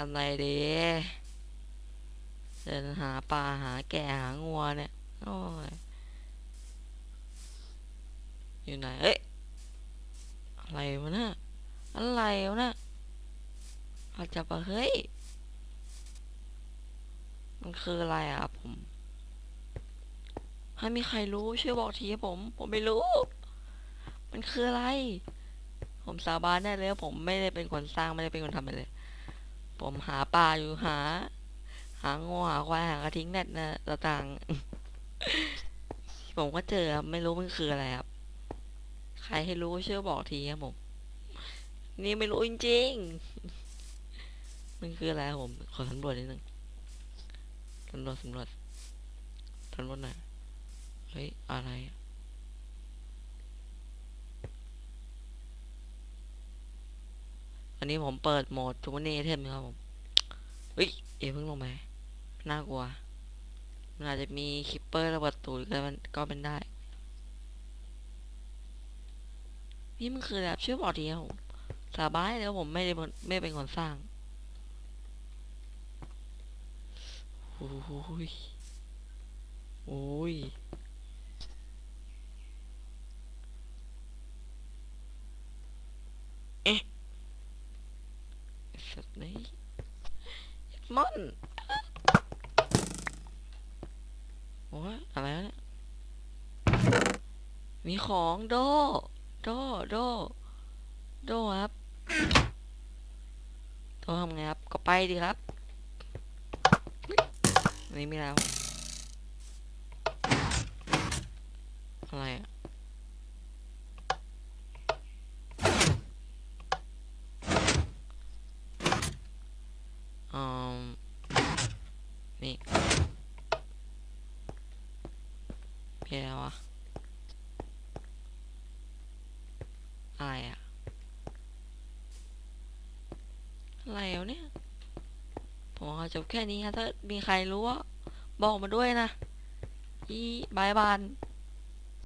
ทำไรดีเดินหาปลาหาแกะหางัวเนี่ยโอ้ยอยู่ไหนเอ้ยอะไรวะนี่ยอะไรวะนี่ยอาจจะปะเฮ้ย มันคืออะไรอะผมให้มีใครรู้ช่วยบอกทีผม ผมไม่รู้ มันคืออะไร ผมสาบานได้เลยผมไม่ได้เป็นคนสร้างไม่ได้เป็นคนทำอะไรเลย ผมหาปลาอยู่หา หางูหาควายหากระทิงแนทนะต่างๆผมก็เจอครับไม่รู้มันคืออะไรครับ ใครให้รู้ช่วยบอกทีครับผมนี่ไม่รู้จริงๆ มันคืออะไรผม ขอสำรวจนิดนึงสำรวจสำรวจสำรวจหน่อยเฮ้ยอะไรอะ อันนี้ผมเปิดโหมดทูมันเนเทมครับผมเฮ้ยเอย่าเพิ่งลงมาน่ากลัว มันอาจจะมีคิปเปอร์ระเบิดตูดก็มันก็เป็นได้ นี่มันคืออะไรครับช่วยบอกทีครับผมสาบานแล้วผมไม่ได้ไม่เป็นคนสร้างโอ้ยโอ้ย เอ๊ะไอ้ สัตว์นี่มอนโอ้อะไรวะเนี่ยมีของโด โด โด โดครับโดทำไงครับ ก็ไปดีครับอันนี้ไม่แล้ว อะไรอะอืมนี่ เพียวะ อะไรอะอะไรเนี่ย ผมขอจบแค่นี้ครับถ้ามีใครรู้ว่าบอกมาด้วยนะ อีบายบาน